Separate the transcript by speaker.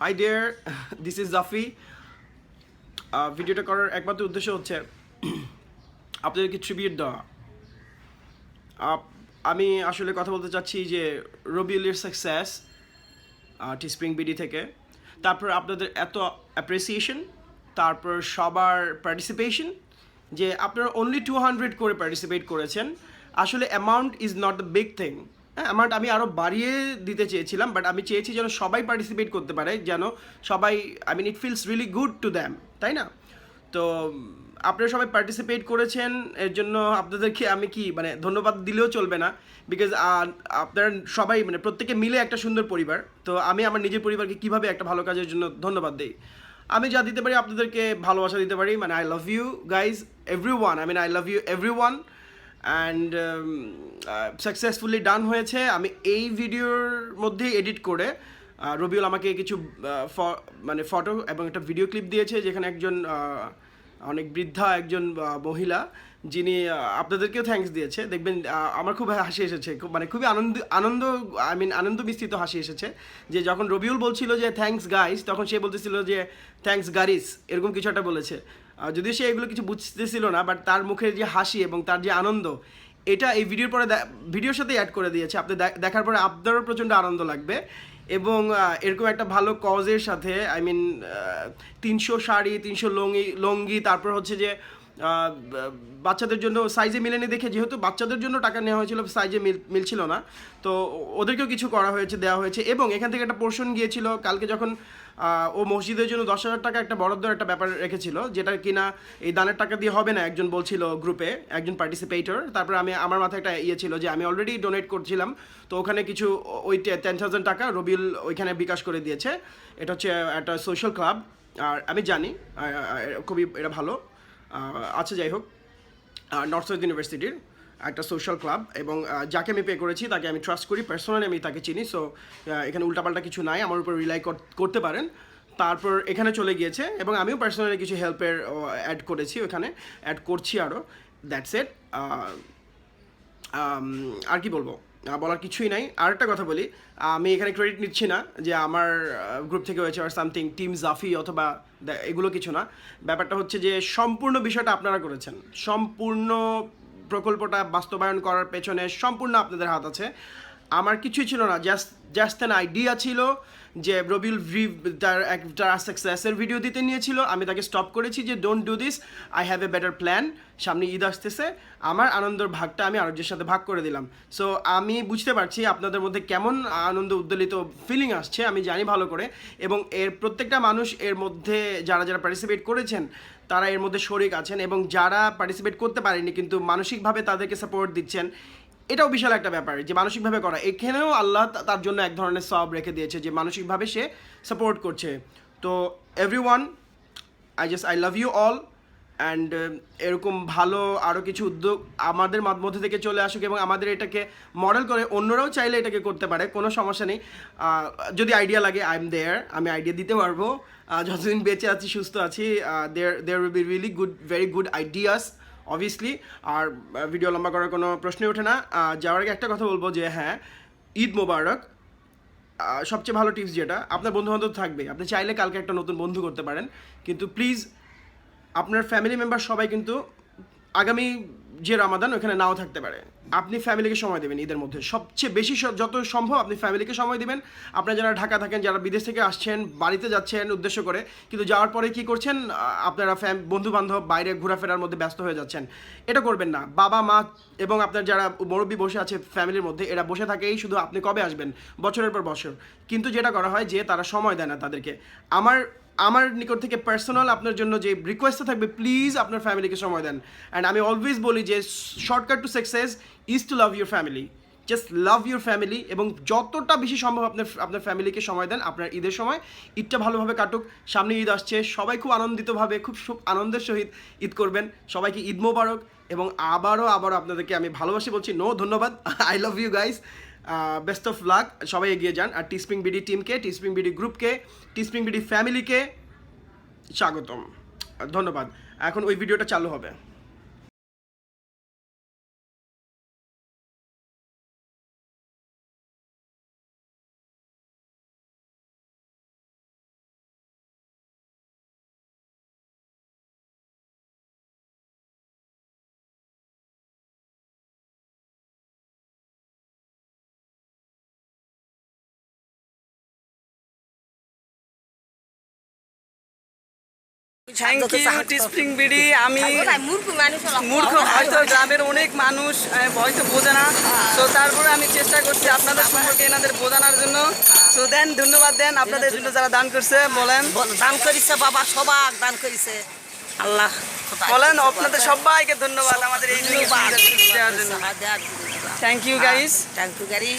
Speaker 1: Hi dear this is Jafi ভিডিওটা করার একমাত্র উদ্দেশ্য হচ্ছে আপনাদেরকে ট্রিবিউট দেওয়া। আমি আসলে কথা বলতে চাচ্ছি যে রবিউলের সাকসেস টি স্প্রিং বিডি থেকে, তারপর আপনাদের এত অ্যাপ্রিসিয়েশন তারপর সবার পার্টিসিপেশন যে আপনারা অনলি টু হান্ড্রেড করে পার্টিসিপেট করেছেন। আসলে amount is not the big thing হ্যাঁ অ্যামাউন্ট আমি আরও বাড়িয়ে দিতে চেয়েছিলাম বাট আমি চেয়েছি যেন সবাই পার্টিসিপেট করতে পারে, যেন সবাই I mean it feels really good to them তাই না? তো, আপনারা সবাই পার্টিসিপেট করেছেন, এর জন্য আপনাদেরকে আমি কি মানে ধন্যবাদ দিলেও চলবে না বিকজ আপনারা সবাই মানে প্রত্যেকে মিলে একটা সুন্দর পরিবার, তো আমি আমার নিজের পরিবারকে কীভাবে একটা ভালো কাজের জন্য ধন্যবাদ দিই? আমি যা দিতে পারি আপনাদেরকে ভালোবাসা দিতে পারি মানে I love you guys everyone I mean I love you everyone and successfully done হয়েছে। আমি এই ভিডিওর মধ্যেই এডিট করে রবিউল আমাকে কিছু মানে ফটো এবং একটা ভিডিও ক্লিপ দিয়েছে, যেখানে একজন অনেক বৃদ্ধা একজন মহিলা, যিনি আপনাদেরকেও থ্যাঙ্কস দিয়েছে। দেখবেন আমার খুব হাসি এসেছে। খুব মানে খুবই আনন্দ আনন্দ আই মিন আনন্দ বিস্তৃত হাসি এসেছে। যে যখন রবিউল বলছিল যে থ্যাঙ্কস গাইস তখন সে বলতেছিল যে থ্যাঙ্কস গারিস এরকম কিছু একটা বলেছে। যদিও সে এগুলো কিছু বুঝতেছিল না বাট তার মুখের যে হাসি এবং তার যে আনন্দ, এটা এই ভিডিওর পরে ভিডিওর সাথে অ্যাড করে দিয়েছে। আপনি দেখার পরে আপনারও প্রচণ্ড আনন্দ লাগবে। এবং এরকম একটা ভালো কজের সাথে আই মিন তিনশো শাড়ি, তিনশো লঙ্গি লঙ্গি, তারপর হচ্ছে যে বাচ্চাদের জন্য সাইজে মিলেনি দেখে, যেহেতু বাচ্চাদের জন্য টাকা নেওয়া হয়েছিল সাইজে মিল, মিলছিল না। তো ওদেরকেও কিছু করা হয়েছে, দেওয়া হয়েছে, এবং এখান থেকে একটা পোর্শন গিয়েছিল, কালকে যখন ও মসজিদের জন্য দশ হাজার টাকা একটা বরাদ্দর একটা ব্যাপার রেখেছিল, যেটা কিনা এই দানের টাকা দিয়ে হবে না, একজন বলছিল গ্রুপে একজন পার্টিসিপেটর তারপরে আমি, আমার মাথায় একটা ইয়ে ছিল যে আমি অলরেডি ডোনেট করছিলাম, তো ওখানে কিছু ওই টেন থাউজেন্ড টাকা রবিউল ওইখানে বিকাশ করে দিয়েছে, এটা হচ্ছে একটা সোশ্যাল ক্লাব আর আমি জানি খুবই, এটা ভালো। আহ, আছে যাই হোক। নর্থ সাউথ ইউনিভার্সিটির একটা সোশ্যাল ক্লাব এবং যাকে আমি পে করেছি তাকে আমি ট্রাস্ট করি। পার্সোনালি আমি তাকে চিনি সো এখানে উল্টাপাল্টা কিছু নাই। আমার উপর রিলাই করতে পারেন। তারপর এখানে চলে গিয়েছে এবং আমিও পার্সোনালি কিছু হেল্পের অ্যাড করেছি ওখানে। অ্যাড করছি আরও দ্যাটস এট আর কি বলব? বলার কিছুই নাই। আর একটা কথা বলি আমি এখানে ক্রেডিট নিচ্ছি না যে আমার গ্রুপ থেকে হয়েছে আর সামথিং টিম জাফি অথবা এগুলো কিছু না। ব্যাপারটা হচ্ছে যে সম্পূর্ণ বিষয়টা আপনারা করেছেন। সম্পূর্ণ প্রকল্পটা বাস্তবায়ন করার পেছনে সম্পূর্ণ আপনাদের হাত আছে। আমার কিছুই ছিল না জাস্ট জাস্ট অ্যান আইডিয়া ছিল যে রবিউল ভি তার একটা সাকসেসের ভিডিও দিতে নিয়েছিল, আমি তাকে স্টপ করেছি যে don't do this I have a better plan সামনে ঈদ আসতেছে, আমার আনন্দের ভাগটা আমি আরোগ্যের সাথে ভাগ করে দিলাম। সো আমি বুঝতে পারছি আপনাদের মধ্যে কেমন আনন্দ উদ্দোলিত ফিলিং আসছে, আমি জানি ভালো করে, এবং এর প্রত্যেকটা মানুষ এর মধ্যে যারা যারা পার্টিসিপেট করেছেন, তারা এর মধ্যে শরিক আছেন, এবং যারা পার্টিসিপেট করতে পারেনি, কিন্তু মানসিকভাবে তাদেরকে সাপোর্ট দিচ্ছেন এটাও বিশাল একটা ব্যাপার যে মানসিকভাবে করা। এখানেও আল্লাহ তার জন্য এক ধরনের সব রেখে দিয়েছে যে মানসিকভাবে সে সাপোর্ট করছে। তো everyone I just I love you all and এরকম ভালো আরও কিছু উদ্যোগ আমাদের মাধ- মধ্যে থেকে চলে আসুক এবং আমাদের এটাকে মডেল করে অন্যরাও চাইলে এটাকে করতে পারে, কোনো সমস্যা নেই। যদি আইডিয়া লাগে আই এম দেয়ার আমি আইডিয়া দিতে পারব। যতদিন বেঁচে আছি, সুস্থ আছি there there will be really good very good ideas obviously R video লম্বা করার কোনো প্রশ্নই ওঠে না। যাওয়ার আগে একটা কথা বলব যে হ্যাঁ ঈদ মোবারক সবচেয়ে ভালো টিপস যেটা। আপনার বন্ধু বান্ধব থাকবে, আপনি চাইলে কালকে একটা নতুন বন্ধু করতে পারেন। কিন্তু প্লিজ আপনার ফ্যামিলি মেম্বার সবাই কিন্তু আগামী যে রামাদান ওখানে নাও থাকতে পারে। আপনি ফ্যামিলিকে সময় দেবেন ঈদের মধ্যে। সবচেয়ে বেশি যত সম্ভব আপনি ফ্যামিলিকে সময় দিবেন। আপনারা যারা ঢাকা থাকেন, যারা বিদেশ থেকে আসছেন, বাড়িতে যাচ্ছেন উদ্দেশ্য করে, কিন্তু যাওয়ার পরে কি করছেন আপনারা ফ্যাম বন্ধু বান্ধব বাইরে ঘোরাফেরার মধ্যে ব্যস্ত হয়ে যাচ্ছেন। এটা করবেন না। বাবা, মা এবং আপনার যারা মুরব্বী বসে আছে ফ্যামিলির মধ্যে, এরা বসে থাকেই শুধু আপনি কবে আসবেন? বছরের পর বছর। কিন্তু যেটা করা হয় যে তারা সময় দেয় না তাদেরকে। আমার আমার নিকট থেকে পার্সোনাল আপনার জন্য যে রিকোয়েস্টটা থাকবে প্লিজ আপনার ফ্যামিলিকে সময় দেন। অ্যান্ড আমি অলওয়েজ বলি যে shortcut to success is to love your family just love your family এবং যতটা বেশি সম্ভব আপনার আপনার ফ্যামিলিকে সময় দেন, আপনার ঈদের সময়। ঈদটা ভালোভাবে কাটুক, সামনে ঈদ আসছে, সবাই খুব আনন্দিতভাবে, খুব সুখ আনন্দের সহিত ঈদ করবেন। সবাইকে ঈদ মোবারক এবং আবারও আবারও আপনাদেরকে আমি ভালোবাসি বলছি নো ধন্যবাদ I love you guys best of luck সবাই এগিয়ে যান। আর টিস্প্রিং বিডি টিমকে টিস্প্রিং বিডি গ্রুপকে টিস্প্রিং বিডি ফ্যামিলিকে স্বাগতম। ধন্যবাদ। এখন ওই ভিডিওটা চালু হবে।
Speaker 2: থ্যাংক ইউ টিস্প্রিং বিডি আমি
Speaker 3: মূর্খ
Speaker 2: হয়তো গ্রামের অনেক মানুষ হয়তো বোঝে না। তো তারপরে আমি চেষ্টা করছি আপনাদের সম্পর্কে এনাদের বোঝানোর জন্য। তো দেন ধন্যবাদ দেন আপনাদের জন্য যারা দান করছে বলেন।
Speaker 3: দান করিছে বাবা সবাক দান করিছে। আল্লাহ
Speaker 2: বলেন আপনাদের সবাইকে ধন্যবাদ আমাদের এই জন্য। Thank you guys
Speaker 3: thank you গাড়ি